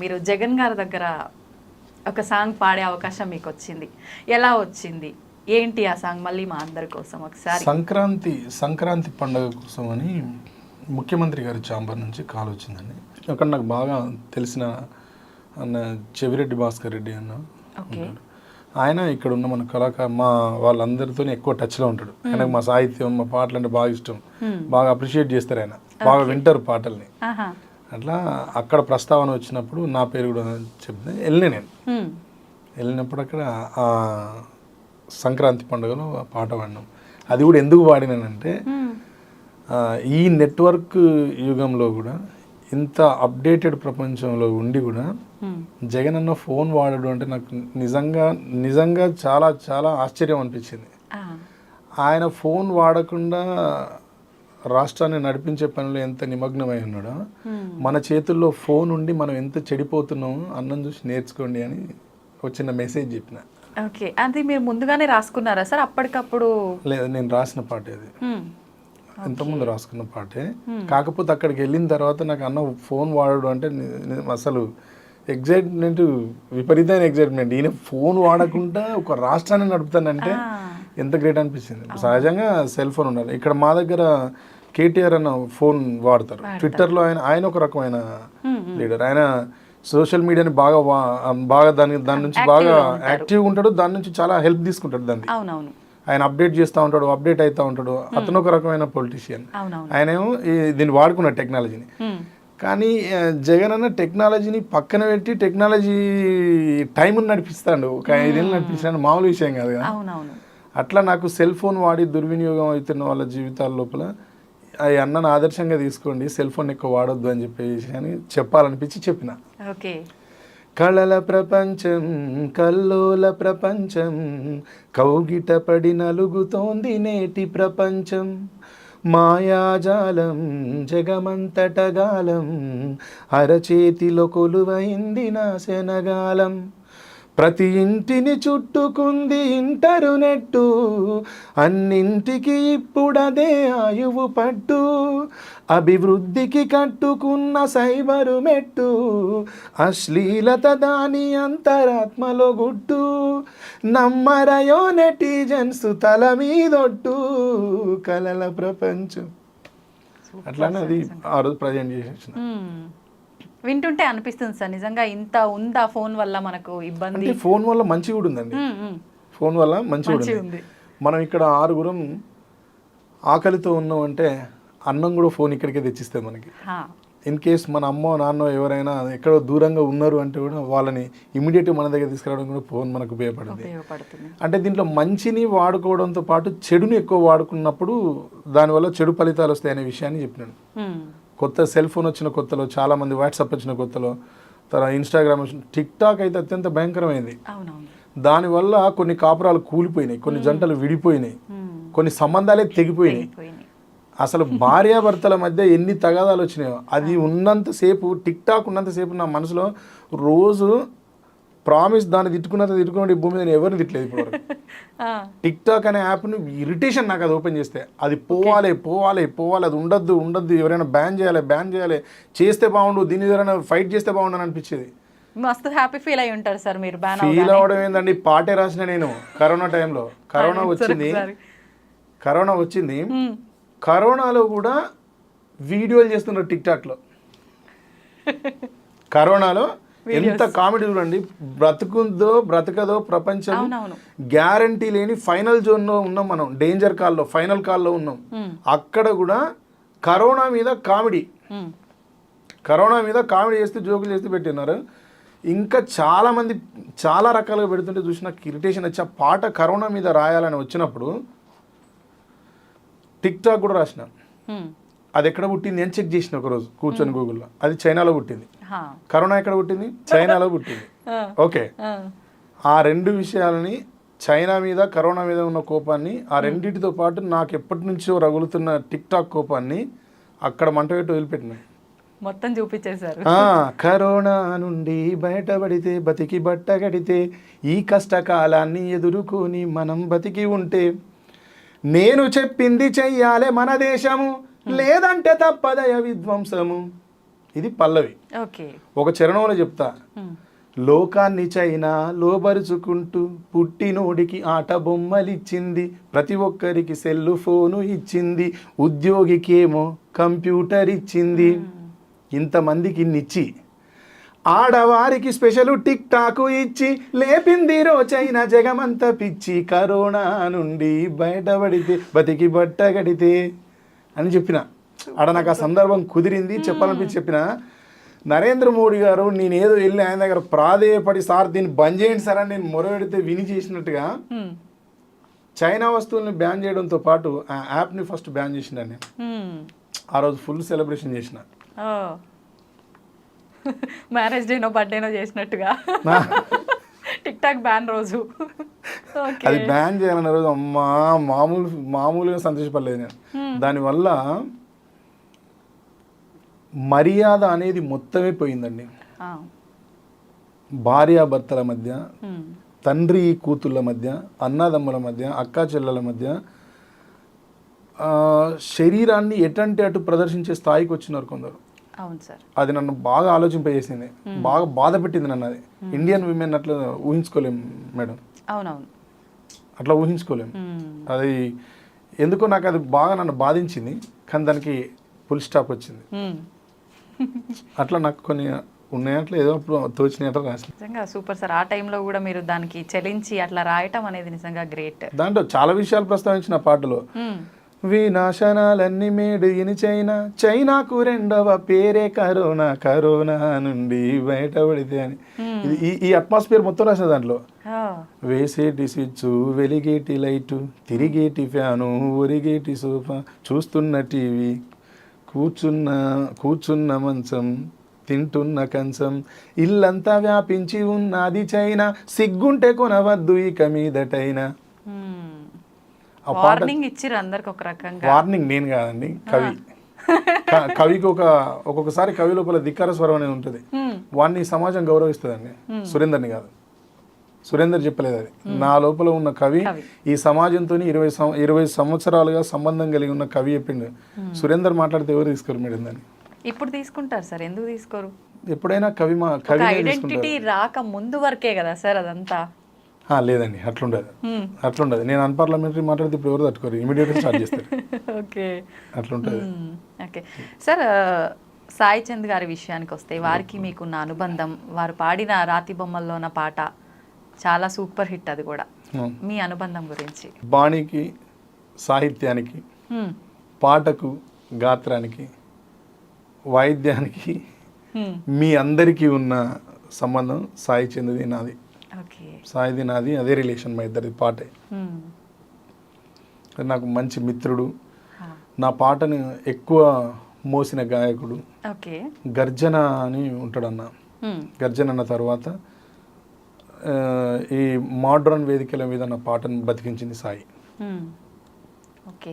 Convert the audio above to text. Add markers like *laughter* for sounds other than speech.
మీరు జగన్ గారి దగ్గర ఒక సాంగ్ పాడే అవకాశం మీకు వచ్చింది ఎలా వచ్చింది? ఏంటి ఆ సాంగ్? మళ్ళీ మా అందరి కోసం ఒకసారి. సంక్రాంతి సంక్రాంతి పండుగ కోసం అని ముఖ్యమంత్రి గారి చాంబర్ నుంచి కాల్ వచ్చిందండి. అక్కడ నాకు బాగా తెలిసిన అన్న చెవిరెడ్డి భాస్కర్ రెడ్డి అన్న ఉంటాడు. ఆయన ఇక్కడ ఉన్న మన కళాకారు మా వాళ్ళందరితో ఎక్కువ టచ్లో ఉంటాడు. ఆయనకు మా సాహిత్యం మా పాటలు అంటే బాగా ఇష్టం. బాగా అప్రిషియేట్ చేస్తారు ఆయన. బాగా వింటారు పాటల్ని. అట్లా అక్కడ ప్రస్తావన వచ్చినప్పుడు నా పేరు కూడా చెప్తే వెళ్ళిన నేను. వెళ్ళినప్పుడు అక్కడ ఆ సంక్రాంతి పండుగలో పాట పాడినాం అది కూడా ఎందుకు పాడినానంటే ఈ నెట్వర్క్ యుగంలో కూడా ఇంత అప్డేటెడ్ ప్రపంచంలో ఉండి కూడా. జగన్ అన్న ఫోన్ వాడడం అంటే నాకు నిజంగా నిజంగా చాలా చాలా ఆశ్చర్యం అనిపించింది. ఆయన ఫోన్ వాడకుండా రాష్ట్రాన్ని నడిపించే పనిలో ఎంత నిమగ్నమై ఉన్నాడో. మన చేతుల్లో ఫోన్ ఉండి మనం ఎంత చెడిపోతున్నామో అన్నం చూసి నేర్చుకోండి అని ఒక చిన్న మెసేజ్ చెప్పిన. ఓకే. అది మీరు ముందుగానే రాసుకున్నారా సార్? అప్పటికప్పుడు లేదా నేను రాసిన పాట ఇది. ఇంతకుముందు రాసుకున్న పాటే. కాకపోతే అక్కడికి వెళ్ళిన తర్వాత నాకు అన్న ఫోన్ వాడడం అంటే అసలు ఎగ్జైట్మెంట్ విపరీతమైన ఎగ్జైట్మెంట్. ఈయన ఫోన్ వాడకుండా ఒక రాష్ట్రాన్ని నడుపుతానంటే. ఎంత గ్రేట్ అనిపించింది సహజంగా సెల్ ఫోన్ ఉండాలి. ఇక్కడ మా దగ్గర కేటీఆర్ అన్న ఫోన్ వాడతారు. ట్విట్టర్లో ఆయన ఆయన ఒక రకమైన లీడర్. ఆయన సోషల్ మీడియాని బాగా బాగా దాని దాని నుంచి బాగా యాక్టివ్గా ఉంటాడు. దాని నుంచి చాలా హెల్ప్ తీసుకుంటాడు దాన్ని. ఆయన అప్డేట్ చేస్తూ ఉంటాడు అప్డేట్ అవుతూ ఉంటాడు. అతను ఒక రకమైన పొలిటీషియన్. ఆయనేమో దీన్ని వాడుకున్న టెక్నాలజీని. కానీ జగన్ అన్న టెక్నాలజీని పక్కన పెట్టి టెక్నాలజీ టైం నడిపిస్తాడు. ఒక ఐదేళ్ళు నడిపించాడు మామూలు విషయం కాదు కదా. అట్లా నాకు సెల్ ఫోన్ వాడి దుర్వినియోగం అవుతున్న వాళ్ళ జీవితాల లోపల ఆ అన్నను ఆదర్శంగా తీసుకోండి సెల్ ఫోన్ ఎక్కువ వాడొద్దు అని చెప్పేసి అని చెప్పాలనిపించి చెప్పిన. ఓకే. కళల ప్రపంచం కల్లోల ప్రపంచం కౌగిట పడి నలుగుతోంది నేటి ప్రపంచం. మాయాజాలం జగమంతటగాలం అరచేతిలో కొలువైంది నా శనగాలం. ప్రతి ఇంటిని చుట్టుకుంది ఇంటరునెట్టు అన్నింటికి ఇప్పుడదే ఆయువు పట్టు. అభివృద్ధికి కట్టుకున్న సైబరు మెట్టు. అశ్లీలత దాని అంతరాత్మలో గుట్టు. నమ్మరయో నెటిజన్స్ తల మీదొట్టు. కలల ప్రపంచం. అట్లానే అది ఆ రోజు ప్రజెంట్ చేసేసిన. వింటుంటే అనిపిస్తుంది సార్ నిజంగా ఇంత ఉందా ఫోన్ వల్ల మనకు ఇబ్బంది ఫోన్ వల్ల మంచి కూడా ఉందండి. ఫోన్ వల్ల మంచి ఉంది. మనం ఇక్కడ ఆరుగురం ఆకలితో ఉన్నాం అంటే అన్నం కూడా ఫోన్ ఇక్కడికే తెచ్చిస్తే మనకి. ఇన్ కేస్ మన అమ్మో నాన్నో ఎవరైనా ఎక్కడో దూరంగా ఉన్నారు అంటే కూడా వాళ్ళని ఇమీడియట్గా మన దగ్గర తీసుకురావడం కూడా ఫోన్ మనకు ఉపయోగపడుతుంది అంటే దీంట్లో మంచిని వాడుకోవడంతో పాటు చెడుని ఎక్కువ వాడుకున్నప్పుడు దానివల్ల చెడు ఫలితాలు వస్తాయి అనే విషయాన్ని చెప్పినాను. కొత్త సెల్ ఫోన్ వచ్చిన కొత్తలో చాలామంది వాట్సాప్ వచ్చిన కొత్తలో తర్వాత ఇన్స్టాగ్రామ్ వచ్చిన టిక్ టాక్ అయితే అత్యంత భయంకరమైంది. దానివల్ల కొన్ని కాపురాలు కూలిపోయినాయి కొన్ని జంటలు విడిపోయినాయి. కొన్ని సంబంధాలే తెగిపోయినాయి. పోయినాయి. అసలు భార్యాభర్తల మధ్య ఎన్ని తగాదాలు వచ్చినాయో అది ఉన్నంతసేపు టిక్ టాక్ ఉన్నంతసేపు నా మనసులో రోజు ప్రామిస్ దాన్ని తిట్టుకున్నంత తిట్టుకున్నట్టు ఈ భూమి మీద ఎవరిని తిట్టలేదు ఇప్పుడు. *laughs* టిక్ టాక్ అనే యాప్ను ఇరిటేషన్ నాకు అది ఓపెన్ చేస్తే. అది పోవాలి పోవాలి పోవాలి అది ఉండద్దు ఉండద్దు ఎవరైనా బ్యాన్ చేయాలి బ్యాన్ చేయాలి చేస్తే బాగుండు దీన్ని ఎవరైనా ఫైట్ చేస్తే బాగుండు అని అనిపించేది. మస్తు హ్యాపీ ఫీల్ అయి ఉంటారు సార్ మీరు బ్యాన్ ఫీల్ అవ్వడం ఏందండి? పాటే రాసిన నేను కరోనా టైంలో. కరోనా వచ్చింది. కరోనా వచ్చింది. కరోనాలో కూడా వీడియోలు చేస్తున్నారు టిక్ టాక్లో *laughs* కరోనాలో ఎంత కామెడీ చూడండి. బ్రతుకుందో బ్రతకదో ప్రపంచం గ్యారంటీ లేని ఫైనల్ జోన్లో ఉన్నాం మనం. డేంజర్ కాల్లో ఫైనల్ కాల్లో ఉన్నాం. అక్కడ కూడా కరోనా మీద కామెడీ. కరోనా మీద కామెడీ చేస్తూ జోకులు చేస్తూ పెట్టినారు. ఇంకా చాలా మంది చాలా రకాలుగా పెడుతుంటే చూసి నాకు ఇరిటేషన్ వచ్చి ఆ పాట కరోనా మీద రాయాలని వచ్చినప్పుడు టిక్ టాక్ కూడా రాసిన. అది ఎక్కడ పుట్టింది అని చెక్ చేసిన ఒకరోజు కూర్చొని గూగుల్లో. అది చైనాలో పుట్టింది. కరోనా ఎక్కడ పుట్టింది? చైనాలో పుట్టింది. ఓకే. ఆ. రెండు విషయాలని చైనా మీద కరోనా మీద ఉన్న కోపాన్ని ఆ రెండింటితో పాటు నాకు ఎప్పటి నుంచో రగులుతున్న టిక్ టాక్ కోపాన్ని అక్కడ మంట పెట్టి వదిలిపెట్టినాయి. మొత్తం చూపించేశారు. కరోనా నుండి బయటపడితే బతికి బట్ట కడితే ఈ కష్టకాలాన్ని ఎదుర్కొని మనం బతికి ఉంటే నేను చెప్పింది చెయ్యాలే మన దేశము లేదంటే తప్పదయ విధ్వంసము. ఇది పల్లవి. ఒక చరణంలో చెప్తా. హ్మ్. లోకాన్ని చైనా లోబరుచుకుంటూ పుట్టినోడికి ఆట బొమ్మలిచ్చింది. ప్రతి ఒక్కరికి సెల్ ఫోను ఇచ్చింది. ఉద్యోగికేమో కంప్యూటర్ ఇచ్చింది ఇంతమందికి ఇన్నిచ్చి ఆడవారికి స్పెషల్ టిక్ టాక్ ఇచ్చి. లేపింది రోజైన జగమంత పిచ్చి. కరోనా నుండి బయటపడితే బతికి బట్ట గడితే అని చెప్పిన. ఆడ నాకు ఆ సందర్భం కుదిరింది చెప్పాలనిపించి చెప్పిన. నరేంద్ర మోడీ గారు నేను ఏదో వెళ్ళి ఆయన దగ్గర ప్రాధేయపడి సార్ దీన్ని బంద్ చేయండి సార్ అని నేను మొరవెడితే విని చేసినట్టుగా. చైనా వస్తువుల్ని బ్యాన్ చేయడంతో పాటు ఆ యాప్ని ఫస్ట్ బ్యాన్ చేసిన నేను. ఆ రోజు ఫుల్ సెలబ్రేషన్ చేసిన. *laughs* మ్యారేజ్ డేనో బర్త్డేనో చేసినట్టుగా. టిక్ టాక్ బ్యాన్ రోజు *laughs* అది బ్యాన్ చేయాలన్న రోజు అమ్మా మామూలు మామూలుగా సంతోషపడలేదు నేను. దానివల్ల మర్యాద అనేది మొత్తమే పోయిందండి. భార్యాభర్తల మధ్య హ్మ్. తండ్రి కూతుళ్ళ మధ్య అన్నదమ్ముల మధ్య అక్కా చెల్లెల మధ్య ఆ, శరీరాన్ని ఎటంటే అటు ప్రదర్శించే స్థాయికి వచ్చినారు కొందరు. అవును సార్. అది నన్ను బాగా ఆలోచింపజేసింది బాగా బాధ పెట్టింది నన్ను అది. ఇండియన్ విమెన్ అట్లా ఊహించుకోలేం మేడం. అవునవును. అట్లా ఊహించుకోలేం. హ్మ్. అది ఎందుకో నాకు అది బాగా నన్ను బాధించింది. కానీ దానికి ఫుల్ స్టాప్ వచ్చింది. అట్లా నాకు కొన్ని ఉన్నాయట్లు ఏదో అప్పుడు తోచినట్లు రాసింది. నిజంగా సూపర్ సార్. ఆ టైంలో కూడా మీరు దానికి చెలించి అట్లా రాయటం అనేది నిజంగా గ్రేట్. దాంట్లో చాలా విషయాలు ప్రస్తావించిన పాటలో. వినాశనాలన్నీ మేడు ఇని చైనా. చైనాకు రెండవ పేరే కరోనా. కరోనా నుండి బయటపడితే అని. ఇది ఈ- ఈ అట్మాస్ఫియర్ మొత్తం రాసిన దాంట్లో. వేసేటి స్విచ్ వెలిగేటి లైటు తిరిగేటి ఫ్యాను ఒరిగేటి సోఫా చూస్తున్న టీవీ కూర్చున్న కూర్చున్న మంచం తింటున్న కంచం ఇల్లంతా వ్యాపించి ఉన్నది చైనా. సిగ్గుంటే కొనవద్దు ఇక మీదటైనా. వార్నింగ్ ఇచ్చిర్రు అందరికి ఒక రకంగా. వార్నింగ్ నేను కాదండి కవి. కవికి ఒక ఒక్కొక్కసారి కవి లోపల ధిక్కార స్వరం అనేది ఉంటుంది. వాడిని సమాజం గౌరవిస్తుందండి. సురేందర్ని కాదు. సురేందర్ చెప్పలేదు అది. నా లోపల ఉన్న కవి. ఈ సమాజంతో ఇరవై ఇరవై సంవత్సరాలుగా సంబంధం కలిగి ఉన్న కవి చెప్పిండు. సురేందర్ మాట్లాడితే ఎవరు తీసుకోరు మేడం దాన్ని? ఇప్పుడు తీసుకుంటారు సార్ ఎందుకు తీసుకోరు? ఎప్పుడైనా కవి మా కవి ఐడెంటిటీ రాక ముందు వరకే కదా సార్ అదంతా. లేదండి అట్లుండదు. అట్లుండదు నేను అన్పార్లమెంటరీ మాట్లాడితే ఇప్పుడు ఎవరు తట్టుకోరు ఇమీడియట్గా స్టార్ట్ చేస్తారు *laughs* ఓకే అట్లుంటుంది. ఓకే సార్ సాయి చంద్ గారి విషయానికి వస్తే వారికి మీకున్న అనుబంధం వారు పాడిన రాతి బొమ్మల్లో ఉన్న పాట చాలా సూపర్ హిట్ అది కూడా. మీ అనుబంధం గురించి బాణీకి సాహిత్యానికి. పాటకు గాత్రానికి వాయిద్యానికి. మీ అందరికీ ఉన్న సంబంధం సాయి చెందిది నాది సాయిది నాది అదే రిలేషన్ మా ఇద్దరిది పాటే. నాకు మంచి మిత్రుడు. నా పాటను ఎక్కువ మోసిన గాయకుడు గర్జన అని ఉంటాడన్న. గర్జన అన్న తర్వాత ఈ మోడ్రన్ వేదికల మీద నా పాటను బతికించింది సాయి. ఓకే